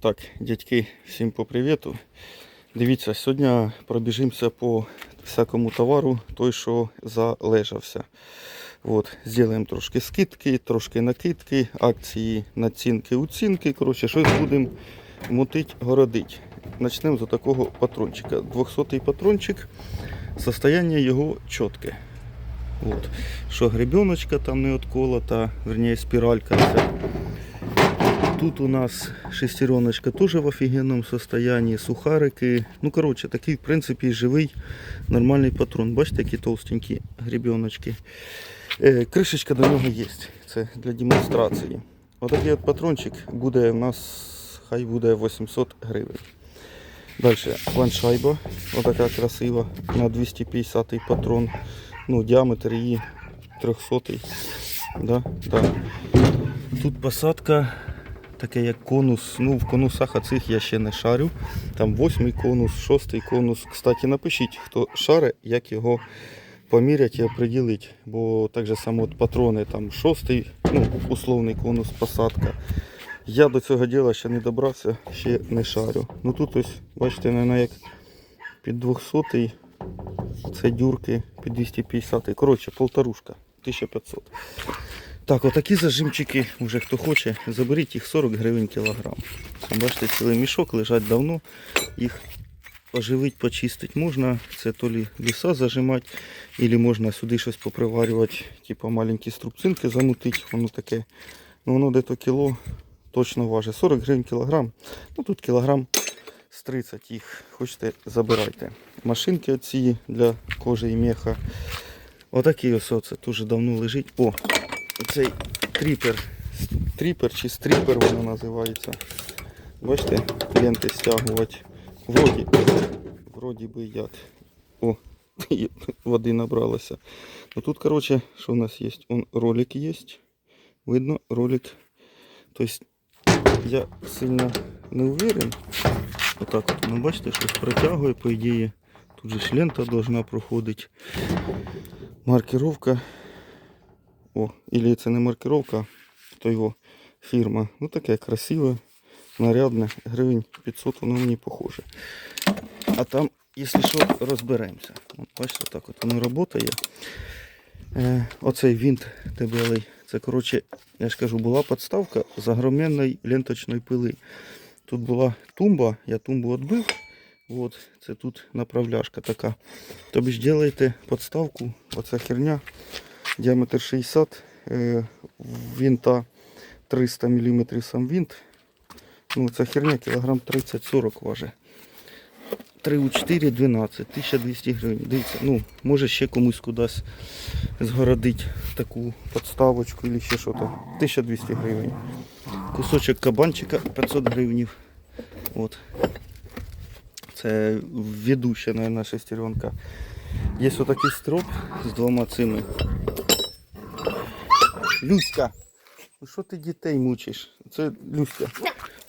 Так, дядьки, всім по привіту. Дивіться, сьогодні пробіжимося по всякому товару, той, що залежався. От, зробимо трошки скидки, трошки накидки, акції, націнки, уцінки. Коротше, щось будемо мутить, городить. Почнемо з такого патрончика. 200-й патрончик, состояние його чітке. От. Що гребеночка там не отколота, верніше спіралька. Це. Тут у нас шестереночка тоже в офигенном состоянии, сухарики. Ну, короче, такий, в принципі, живий, нормальний патрон. Бачите, які толстенькі гребеночки. Е, кришечка до нього є. Це для демонстрації. Отакий от патрончик буде у нас, хай буде 800 гривень. Далі планшайба, отака красива на 250 патрон. Ну, діаметр її 300. Да? Да. Тут посадка таке як конус. Ну, в конусах оцих я ще не шарю. Там восьмий конус, шостий конус. Кстати, напишіть, хто шаре, як його поміряти і оприділити. Бо так же само от патрони, там шостий, ну, условний конус, посадка. Я до цього діла ще не добрався, ще не шарю. Ну тут ось, бачите, наверное, як під 200 це дюрки під 250 Коротше, полторушка, 1500. Так, отакі зажимчики, вже хто хоче, заберіть їх 40 гривень кілограм. Бачите, цілий мішок лежать давно. Їх оживити, почистити можна. Це то лі ліса зажимати, або можна сюди щось поприварювати, типу маленькі струбцинки замутити. Воно таке, ну воно дето кіло точно важить. 40 гривень кілограм. Ну тут кілограм з 30 їх хочете забирайте. Машинки оці для кожи і меха. Отакий ось оце дуже давно лежить. О, цей тріпер. Тріпер чи стріпер воно називається. Бачите, ленти стягувати. Вроді, вроді би як. О, води набралося. Ну тут, коротше, що у нас є? Он ролик є. Видно, ролик. Тобто я сильно не уверен. Отак от, ну бачите, щось протягує, по ідеї. Тут же ж лента должна проходити. Маркировка. О, или це не маркировка, то його фірма. Ну таке красиве, нарядне, гривень 500 воно мені похоже. А там, якщо що, розберемося. Бачите, так от воно працює. Е, оцей винт дебелий. Це, коротше, я ж кажу, була підставка з ленточної пили. Тут була тумба, я тумбу відбив. От, це тут направляшка така. Тобі ж делаєте підставку, оця херня діаметр 60, е, винта 300 мм сам винт. Ну, ця херня кілограм 30-40 важить. 3 у 4 12, 1200 гривень. Дивіться, ну, може ще комусь кудись згородить таку подставочку або ще що то. 1200 гривень. Кусочок кабанчика 500 гривень. От. Це ведуща, мабуть, шестеренка. Є отакий строп з двома цими. Люська! Ну що ти дітей мучиш? Це Люська.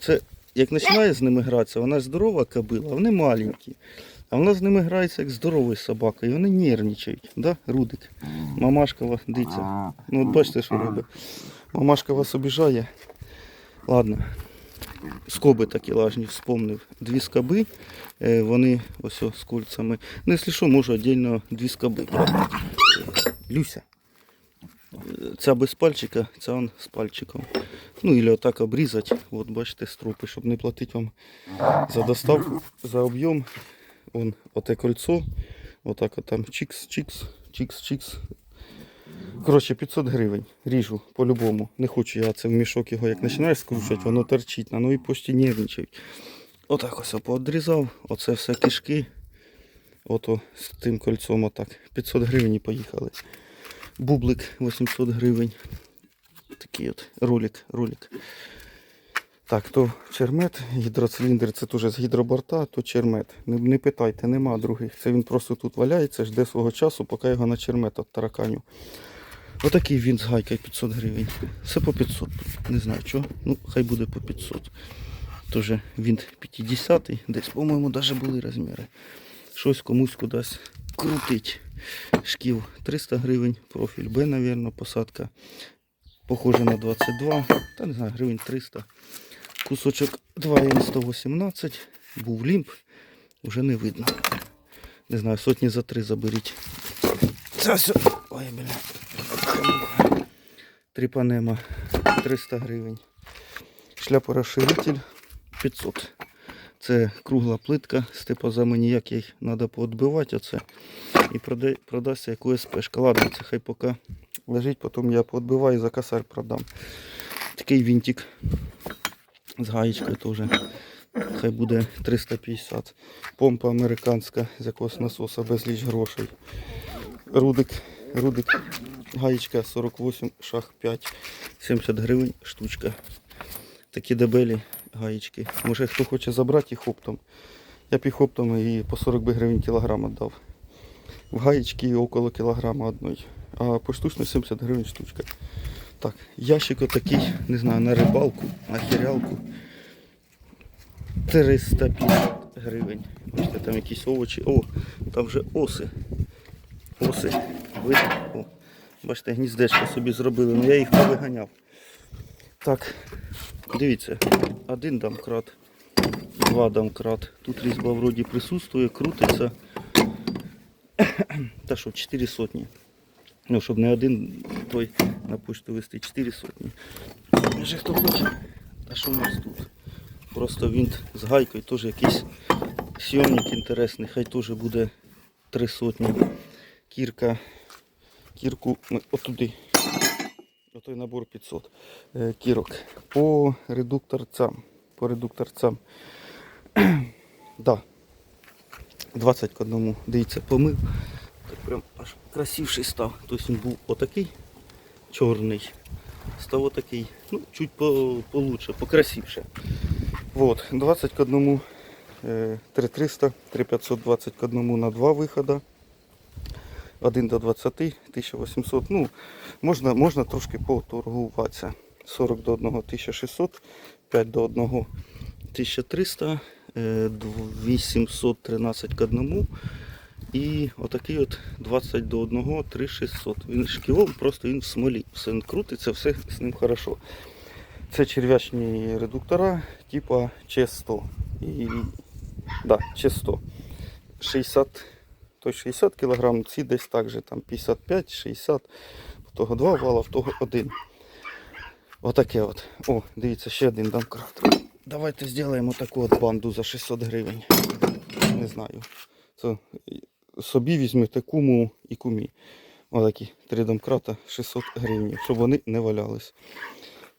Це як починає з ними гратися, вона здорова кобила, вони маленькі. А вона з ними грається як здоровою собакою, і вони нервничають. Да, Рудик? Мамашка вас диться. Ну от бачите, що робить. Мамашка вас обіжає. Ладно. Скоби такі лажні, вспомнив. Дві скоби, е, вони ось з кольцями. Ну, якщо що, можу віддільно дві скоби. Люся. Ця без пальчика, ця он з пальчиком. Ну, или отак обрізати. От бачите, стропи, щоб не платити вам за доставку, за об'єм. Вон оте кольцо. Отак от там чикс, чикс, чикс, чикс. Коротше, 500 гривень. Ріжу по-любому. Не хочу я це в мішок його, як починаєш скручувати, воно торчить, на новій пошті нервничають. Отак ось поодрізав, оце все кишки. Ото з тим кольцом отак. 500 гривень і поїхали. Бублик 800 гривень. Такий от ролик, ролик. Так, то чермет, гідроциліндр, це теж з гідроборта, то чермет. Не, не питайте, нема других. Це він просто тут валяється, жде свого часу, поки його на чермет от тараканю. Отакий він з гайкою 500 гривень. Все по 500. Не знаю чого. Ну, хай буде по 500. Тоже він 50 десь, по-моєму, навіть були розміри. Щось комусь кудись крутить. Шків 300 гривень, профіль Б, мабуть, посадка. Похоже на 22, та не знаю, гривень 300. Кусочок 2Н118. Був лімп, вже не видно. Не знаю, сотні за три заберіть. Це все. Ой, бля. Тріпанема 300 гривень. Шляпорозширитель 500. Це кругла плитка з типозаманіяк, їх треба поотбивати оце. І прода- продасться яку СПшка. Ладно, це хай поки лежить, потім я поотбиваю і за косарь продам. Такий вінтик з гаєчкою теж. Хай буде 350. Помпа американська з якогось насоса безліч грошей. Рудик, рудик, гаєчка 48, шах 5, 70 гривень штучка. Такі дебелі гаєчки. Може хто хоче забрати їх оптом. Я б їх оптом і по 40 гривень кілограм віддав. В гаєчки около кілограма одної. А поштучно 70 гривень штучка. Так, ящик отакий, не знаю, на рибалку, на хірялку. 350 гривень. Бачите, там якісь овочі. О, там вже оси. Оси. О, бачите, гніздечко собі зробили, але я їх повиганяв. Так, дивіться, один домкрат, два домкрат. Тут різьба вроді присутствує, крутиться. Та що, 4 сотні. Ну, щоб не один той на почту вести 4 сотні. Може хто хоче. А що у нас тут? Просто винт з гайкою, теж якийсь сйомник інтересний, хай теж буде 3 сотні. Кірка. Кірку ми отуди. Отой набор 500 е, кірок. По редукторцям. По редукторцям. да. 20 к одному. Дивіться, помив. Так прям аж красивший став. Тобто він був отакий чорний. Став отакий. Ну, чуть по, получше, покрасивше. Вот, 20 к одному. е, 3300, 3520 к одному на два вихода. 1 до 20, 1800. Ну, можна, можна трошки поторгуватися. 40 до 1 1600, 5 до 1 1300, е, 813 к 1. І отакий от 20 до 1 3600. Він шківом, просто він в смолі. Все він крутиться, все з ним хорошо. Це черв'ячні редуктора, типа Ч100. І, да, Ч100. 60 той 60 кг, ці десь так же, там 55-60, в того два вала, в того один. Отаке от. О, дивіться, ще один домкрат. Давайте зробимо таку от банду за 600 гривень. Не знаю. Це собі візьмете куму і кумі. Отакі три домкрата 600 гривень, щоб вони не валялись.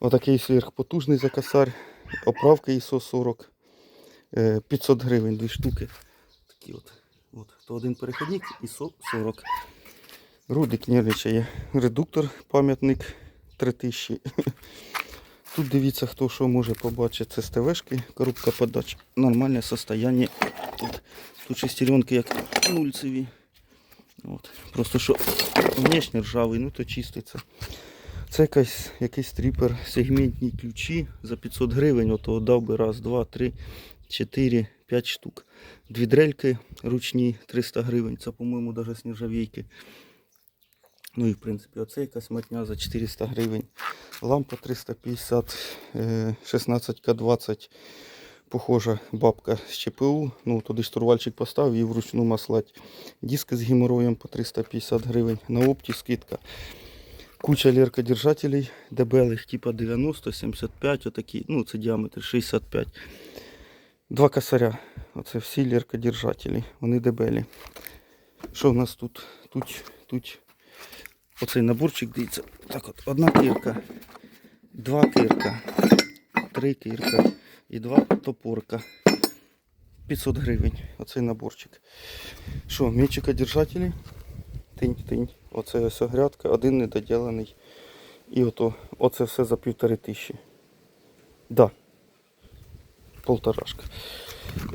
Отакий сверхпотужний закасар. Оправка ISO 40. е, 500 гривень, дві штуки. Такі от. От, то один перехідник ISO 40. Рудик нервничає. Редуктор, пам'ятник 3000. Тут дивіться, хто що може побачити. Це СТВшки, коробка подач. Нормальне состояние. Тут, тут шестеренки як нульцеві. От. Просто що внешне ржавий, ну то чиститься. Це якась, якийсь тріпер, сегментні ключі за 500 гривень. Ото дав би раз, два, три, чотири, п'ять штук. Дві дрельки ручні 300 гривень. Це, по-моєму, навіть з. Ну і в принципі, оце якась матня за 400 гривень. Лампа 350, е, 16К20. Похожа бабка з ЧПУ. Ну, туди штурвальчик поставив і вручну маслать. Диски з геморроєм по 350 гривень. На опті скидка. Куча леркодержателей дебелих, типа 90, 75, отакі. Ну, це діаметр 65. Два косаря. Оце всі леркодержателі. Вони дебелі. Що в нас тут? Тут, тут оцей наборчик, дивіться. Так от, одна кирка, два кирка, три кирка і два топорка. 500 гривень. Оцей наборчик. Що, м'ячикодержателі? Тинь-тинь. Оце ось грядка, один недоділений. І ото, оце все за півтори тисячі. Да. Полторашка.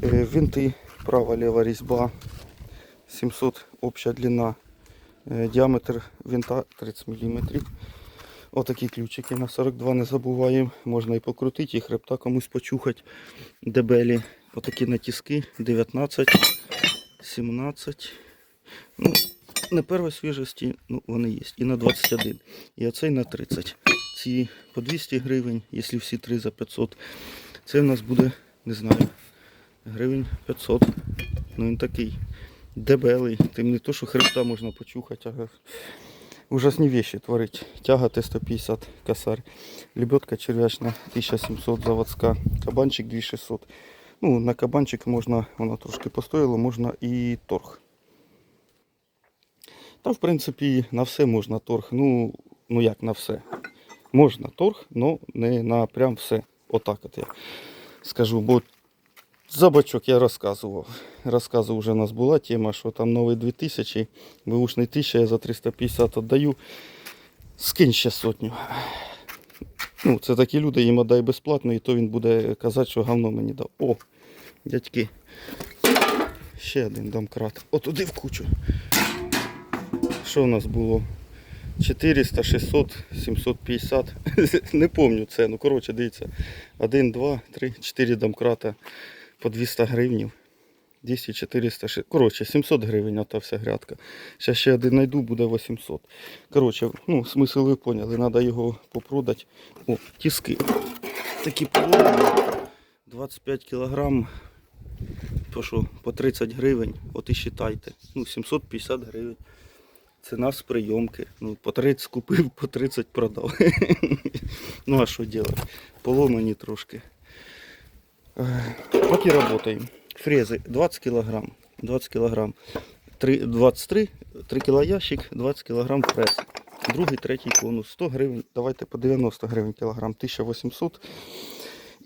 Е, Винти, права лева різьба. 700 обща длина. Е, Діаметр винта 30 мм. Отакі ключики на 42 не забуваємо. Можна і покрутити, і хребта комусь почухати. Дебелі. Отакі натиски 19, 17. Ну, не першої свіжості, ну вони є. І на 21. І оцей на 30. Ці по 200 гривень, якщо всі три за 500. Це у нас буде, не знаю, гривень 500. Ну він такий дебелий. Тим не то, що хребта можна почухати, а ужасні вещи творить. Тяга Т-150 косарь. Лебедка червячна 1700 заводська. Кабанчик 2600. Ну, на кабанчик можна, воно трошки постояло, можна і торг. Та, в принципі, на все можна торг. Ну, ну як на все. Можна торг, але не на прям все. Отак от я скажу. Бо за бачок я розказував. Розказував вже у нас була тема, що там новий 2000, бушний 1000 я за 350 віддаю. Скинь ще сотню. Ну, це такі люди, їм отдай безплатно, і то він буде казати, що говно мені дав. О, дядьки. Ще один домкрат. Отуди в кучу. Що у нас було? 400, 600, 750. Не пам'ятаю ціну. Коротше, дивіться. 1, 2, 3, 4 домкрата по 200 гривнів. 200, 400, ши- коротше, 700 гривень ота вся грядка. Зараз ще один знайду, буде 800. Коротше, ну, смисл ви поняли, треба його попродати. О, тіски. Такі поломані. 25 кілограм. То що, по 30 гривень, от і считайте. Ну, 750 гривень. Ціна з прийомки. Ну, по 30 купив, по 30 продав. ну а що робити? Поломані трошки. Поки працюємо. Фрези 20 кг. 20 кг. 3, 23, 3 кг ящик, 20 кг фрез. Другий, третій конус. 100 гривень. Давайте по 90 гривень кілограм. 1800.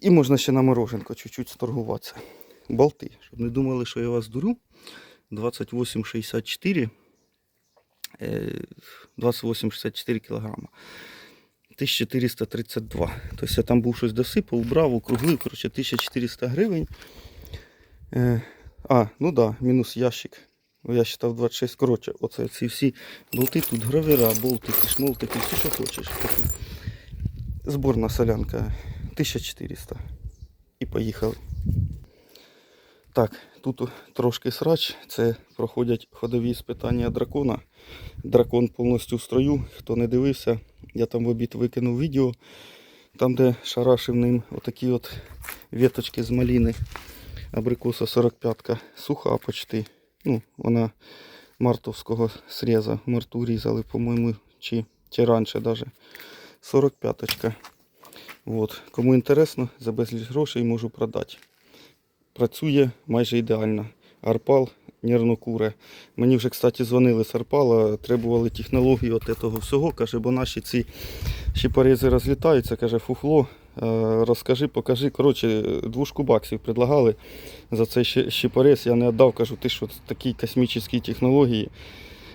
І можна ще на мороженко чуть-чуть сторгуватися. Болти. Щоб не думали, що я вас дурю. 28,64. Е, 28,64 кілограма. 1432. Тобто я там був щось досипав, брав, округлив, коротше, 1400 гривень. Е, а, ну да, мінус ящик. Ну, Я считав 26. Коротше, оце ці всі болти, тут гравера, болтики, шмолтики, все, що хочеш. Зборна солянка 1400. І поїхали. Так, тут трошки срач. Це проходять ходові спитання дракона. Дракон повністю в строю. Хто не дивився, я там в обід викинув відео. Там, де шарашив ним отакі от веточки з маліни. Абрикоса 45-ка. Суха почти. Ну, вона мартовського среза. Марту різали, по-моєму, чи, чи раніше даже. 45-очка. Вот. Кому інтересно, за безліч грошей можу продати. Працює майже ідеально. Арпал нервно-куре. Мені вже, кстати, дзвонили з Арпала, требували технології от того всього. Каже, бо наші ці щепорези розлітаються, каже, фуфло. е, Розкажи, покажи. Коротше, двушку баксів предлагали за цей щ- щепорез. Я не віддав, кажу, ти що такі космічні технології.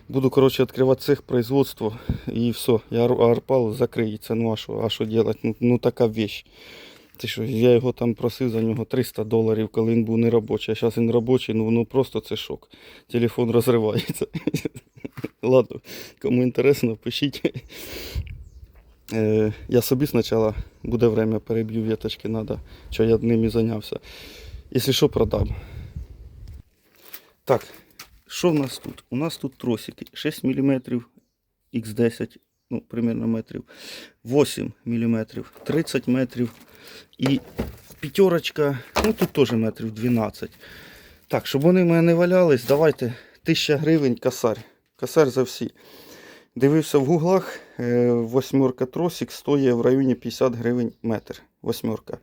Буду, коротше, відкривати цех производства і все. Я арпал закриється. Ну а що, а що робити? Ну, ну така вещь. Ти що, я його там просив за нього 300 доларів, коли він був неробочий. А зараз він робочий, ну, ну просто це шок. Телефон розривається. Ладно, кому інтересно, пишіть. Е, я собі спочатку буде время, переб'ю веточки, треба, що я ними зайнявся. Якщо що, продам. Так, що в нас тут? У нас тут тросики 6 мм Х10, ну, примерно метрів, 8 мм, 30 метрів і п'ятерочка, ну тут теж метрів 12. Так, щоб вони в мене не валялись, давайте 1000 гривень косарь. Косарь за всі. Дивився в гуглах, е, восьмерка тросик стоїть в районі 50 гривень метр. Восьмерка.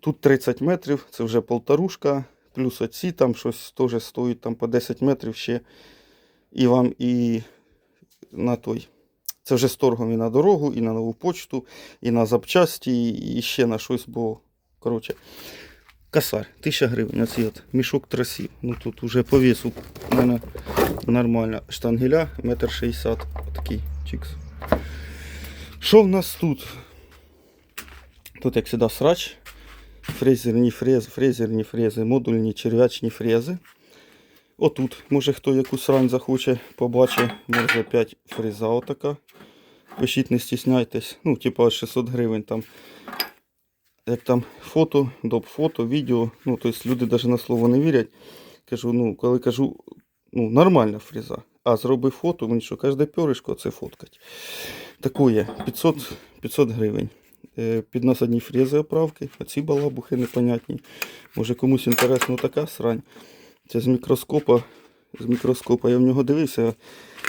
Тут 30 метрів, це вже полторушка, плюс оці там щось теж стоїть там по 10 метрів ще. І вам і на той. Це вже з торгом і на дорогу, і на нову почту, і на запчасті, і ще на щось, бо коротше. Косарь, 1000 гривень, оці от мішок тросів. Ну тут вже по весу в мене нормально. Штангеля, метр шістдесят, такий чікс. Що в нас тут? Тут, як завжди, срач. Фрезерні фрези, фрезерні фрези, модульні черв'ячні фрези. Отут, може хто якусь рань захоче, побачить, може 5 фреза отака. Пишіть, не стісняйтесь. Ну, типа 600 гривень там. Як там фото, доп фото, відео. Ну, тобто люди навіть на слово не вірять. Кажу, ну, коли кажу, ну, нормальна фреза. А зроби фото, мені що, кожне пьоришко це фоткать. Такое, 500, 500 гривень. е, підносадні фрези оправки. Оці балабухи непонятні. Може комусь інтересно така срань. Це з мікроскопа. З мікроскопа я в нього дивився.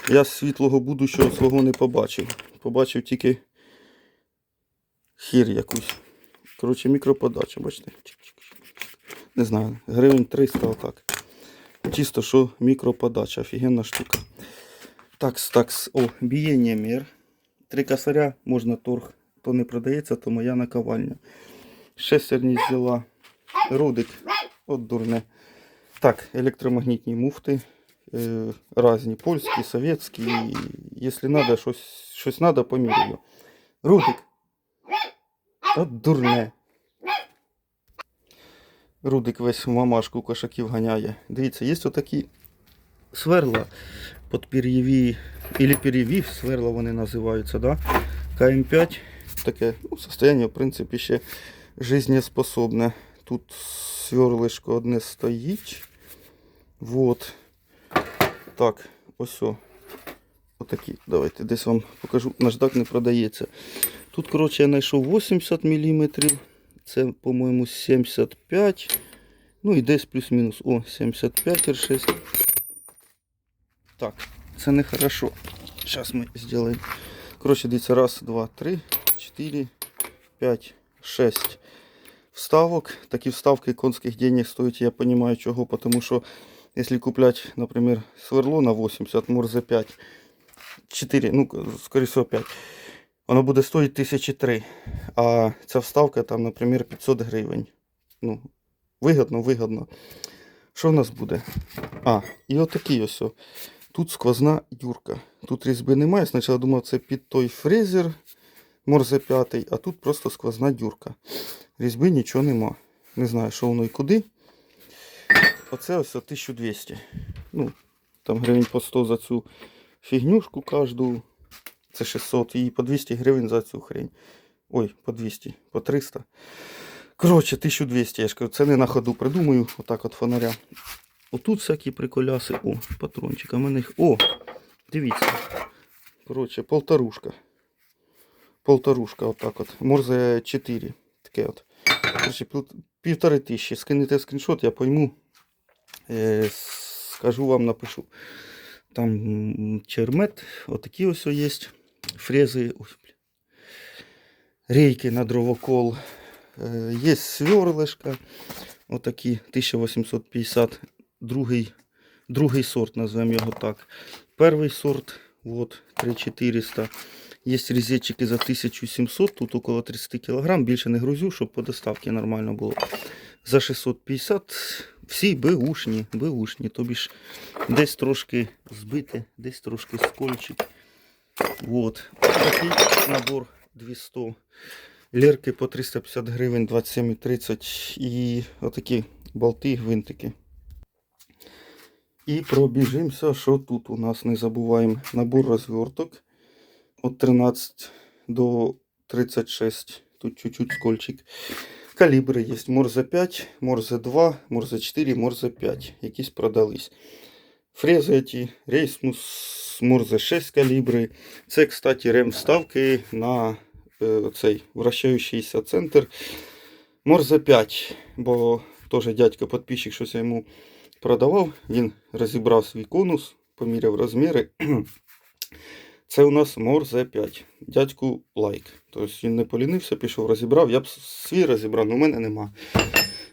Я світлого будущого свого не побачив. Побачив тільки хір якусь. Коротше, мікроподача, бачите? Не знаю, гривень 300 отак. Чисто що мікроподача, офігенна штука. Такс, такс. О, бієння мір. Три косаря, можна торг. То не продається, то моя наковальня. Шестерні взяла. Рудик. От дурне. Так, електромагнітні муфти. Е, разні. Польські, совєтські. Якщо треба, щось, щось треба, поміряю. Рудик. От дурне. Рудик весь мамашку кошаків ганяє. Дивіться, є отакі сверла подпір'єві, або пір'єві сверла вони називаються, да? КМ5. Таке ну, состояние, в принципі, ще жизнеспособне. Тут сверлишко одне стоїть. Вот. Так, ось о. Отакі. Давайте десь вам покажу. Наждак не продається. Тут, коротше, я знайшов 80 мм. Це, по-моєму, 75. Ну і десь плюс-мінус. О, 75 R6. Так, це не. Зараз ми зробимо. Коротше, дивіться, раз, два, три, чотири, п'ять, шесть вставок. Такі вставки конських денег стоять, я розумію чого, тому що якщо купляти, наприклад, сверло на 80, морзе 5, 4, ну, скоріше всього 5, воно буде стоїти 1003. А ця вставка там, наприклад, 500 гривень. Ну, вигодно, вигодно. Що в нас буде? А, і отакий ось. Тут сквозна дюрка. Тут різьби немає. Спочатку думав, це під той фрезер Морзе 5, а тут просто сквозна дюрка. Різьби нічого нема. Не знаю, що воно і куди. Оце ось 1200. Ну, там гривень по 100 за цю фігнюшку кожну. Це 600 і по 200 гривень за цю хрень. Ой, по 200, по 300. Коротше, 1200, я ж кажу, це не на ходу придумаю, отак от фонаря. Отут всякі приколяси. О, патрончик. А мене. О! Дивіться. Коротше, полторушка. Полторушка, отак от. Морзе 4. Таке от. Коротше, півтори тисячі. Скинете скріншот, я пойму. Е, скажу вам, напишу. Там чермет, отакі ось є. Фрези. Ой. Рейки на дровокол. Е, Є сверлишка. Отакі 1850. Другий, сорт, називаємо його так. Перший сорт, от, 3400. Є різетчики за 1700, тут около 30 кг. Більше не грузю, щоб по доставці нормально було. За 650. Всі беушні, беушні. Тобі ж десь трошки збите, десь трошки скольчик. От. Такий набор 200. Лірки по 350 гривень, 27,30 і отакі болти, гвинтики. І пробіжимося, що тут у нас не забуваємо. Набор розверток від 13 до 36. Тут чуть-чуть скольчик. Калібри є. Морзе 5, Морзе 2, Морзе 4, Морзе 5. Якісь продались. Фрези Рейсмус, Морзе 6 калібри. Це, кстати, рем вставки на е, цей вращаючийся центр. Морзе 5, бо теж дядько підписчик щось я йому продавав. Він розібрав свій конус, поміряв розміри. Це у нас Морзе 5. Дядьку лайк. Тобто він не полінився, пішов, розібрав. Я б свій розібрав, але в мене нема.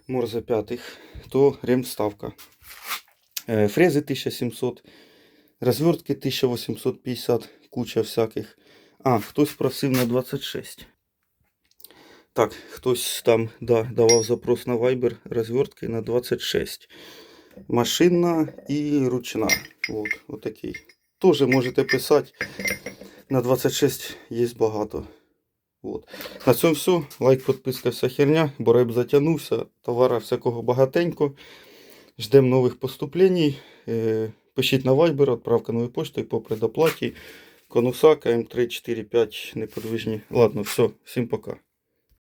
Морзе 5. То ремставка. Е, Фрези 1700. Розвертки 1850. Куча всяких. А, хтось просив на 26. Так, хтось там да, давав запрос на Viber розвертки на 26. Машинна і ручна. От, отакий. Теж можете писати. На 26 є багато. От. На цьому все. Лайк, підписка, вся херня. Бореб затягнувся. Товара всякого багатенько. Ждемо нових поступлень. Е, Пишіть на Viber, відправка нової почти по предоплаті. Конуса КМ345 неподвижні. Ладно, все, всім пока.